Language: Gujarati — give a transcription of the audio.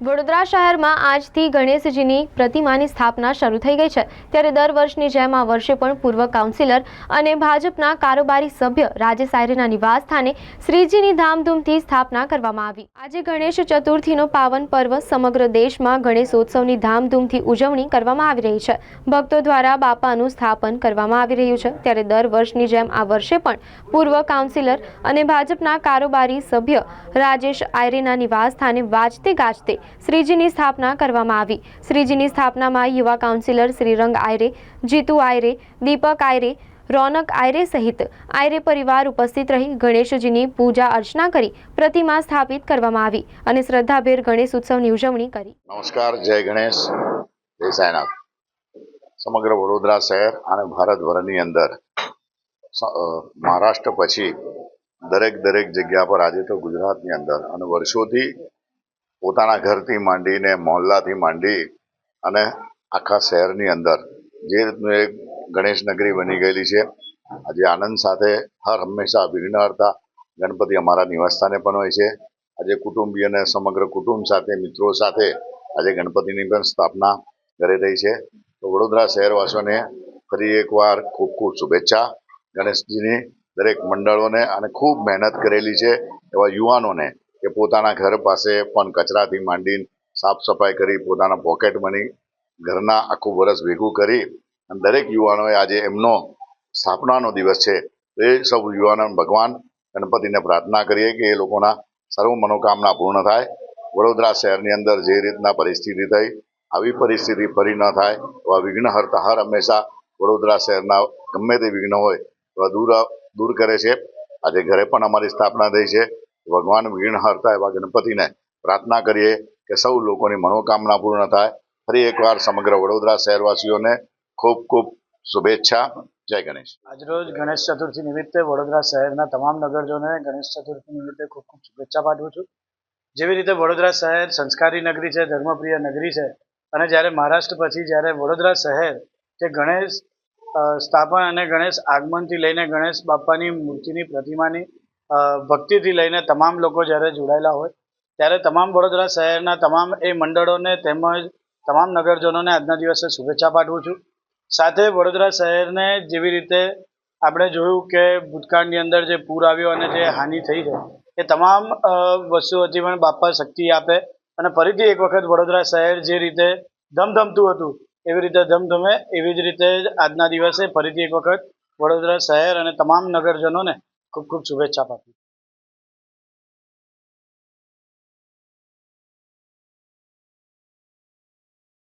વડોદરા શહેરમાં આજથી ગણેશજીની પ્રતિમાની સ્થાપના શરૂ થઈ ગઈ છે. ત્યારે દર વર્ષની જેમ આ વર્ષે પણ પૂર્વ કાઉન્સિલર અને ભાજપના કારોબારી સભ્ય રાજેશ આયરેના નિવાસ સ્થાને શ્રીજીની ધામધૂમથી સ્થાપના કરવામાં આવી. આજે ગણેશ ચતુર્થીનો પાવન પર્વ સમગ્ર દેશમાં ગણેશોત્સવની ધામધૂમથી ઉજવણી કરવામાં આવી રહી છે. ભક્તો દ્વારા બાપાનું સ્થાપન કરવામાં આવી રહ્યું છે. ત્યારે દર વર્ષની જેમ આ વર્ષે પણ પૂર્વ કાઉન્સિલર અને ભાજપના કારોબારી સભ્ય રાજેશ આયરેના નિવાસ સ્થાને વાજતે ગાજતે શ્રીજીની સ્થાપના કરવામાં આવી. શ્રીજીની સ્થાપનામાં યુવા કાઉન્સિલર શ્રીરંગ આયરે, જીતુ આયરે, દીપક આયરે, રોનક આયરે સહિત આયરે પરિવાર ઉપસ્થિત રહી ગણેશજીની પૂજા અર્ચના કરી પ્રતિમા સ્થાપિત કરવામાં આવી અને શ્રદ્ધાભેર ગણેશ ઉત્સવની ઉજવણી કરી. નમસ્કાર, જય ગણેશ, જય સાંઈનાથ. સમગ્ર વડોદરા શહેર અને ભારતભરની અંદર મહારાષ્ટ્ર પછી દરેક દરેક જગ્યા પર આજે તો ગુજરાતની અંદર અને વર્ષોથી પોતાના ઘરથી માંડીને મોહલ્લાથી માંડી અને આખા શહેરની અંદર જે રીતનું એક ગણેશ નગરી બની ગયેલી છે. આજે આનંદ સાથે હર હંમેશા વિઘ્નહર્તા ગણપતિ અમારા નિવાસસ્થાને પણ હોય છે. આજે કુટુંબી અને સમગ્ર કુટુંબ સાથે, મિત્રો સાથે આજે ગણપતિની પણ સ્થાપના કરી રહી છે. તો વડોદરા શહેરવાસીઓને ફરી એકવાર ખૂબ ખૂબ શુભેચ્છા. ગણેશજીની દરેક મંડળોને અને ખૂબ મહેનત કરેલી છે એવા યુવાનોને કે પોતાના ઘર પાસે પણ કચરાથી માંડીને સાફ સફાઈ કરી, પોતાના પોકેટ મની ઘરના આખું વરસ ભેગું કરી અને દરેક યુવાનોએ આજે એમનો સ્થાપનાનો દિવસ છે. એ સૌ યુવાનો ભગવાન ગણપતિને પ્રાર્થના કરીએ કે એ લોકોના સર્વ મનોકામના પૂર્ણ થાય. વડોદરા શહેરની અંદર જે રીતના પરિસ્થિતિ થઈ, આવી પરિસ્થિતિ ફરી ન થાય, એવા વિઘ્નહર્તા હર હંમેશા વડોદરા શહેરના ગમે તે વિઘ્ન હોય, એવા દૂર દૂર કરે છે. આજે ઘરે પણ અમારી સ્થાપના થઈ છે. ભગવાન વિઘ્નહર્તા એવા ગણપતિને પ્રાર્થના કરીએ કે સૌ લોકોની મનોકામના પૂર્ણ થાય. ફરી એકવાર સમગ્ર વડોદરા શહેરવાસીઓને ખૂબ ખૂબ શુભેચ્છા. જય ગણેશ. આજરોજ ગણેશ ચતુર્થી નિમિત્તે વડોદરા શહેરના તમામ નગરજનોને ગણેશ ચતુર્થી નિમિત્તે ખૂબ ખૂબ શુભેચ્છા પાઠવું છું. જેવી રીતે વડોદરા શહેર સંસ્કારી નગરી છે, ધર્મપ્રિય નગરી છે અને જ્યારે મહારાષ્ટ્ર પછી જ્યારે વડોદરા શહેર જે ગણેશ સ્થાપન અને ગણેશ આગમનથી લઈને ગણેશ બાપ્પાની મૂર્તિની પ્રતિમાની ભક્તિથી લઈને તમામ લોકો જ્યારે જોડાયેલા હોય, ત્યારે તમામ વડોદરા શહેરના તમામ એ મંડળોને તેમજ તમામ નગરજનોને આજના દિવસે શુભેચ્છા પાઠવું છું. સાથે વડોદરા શહેરને જેવી રીતે આપણે જોયું કે ભૂતકાળની અંદર જે પૂર આવ્યો અને જે હાનિ થઈ છે, એ તમામ વસ્તુઓથી પણ બાપા શક્તિ આપે અને ફરીથી એક વખત વડોદરા શહેર જે રીતે ધમધમતું હતું, એવી રીતે ધમધમે એવી જ રીતે આજના દિવસે ફરીથી એક વખત વડોદરા શહેર અને તમામ નગરજનોને ખૂબ ખૂબ શુભેચ્છા પાઠવું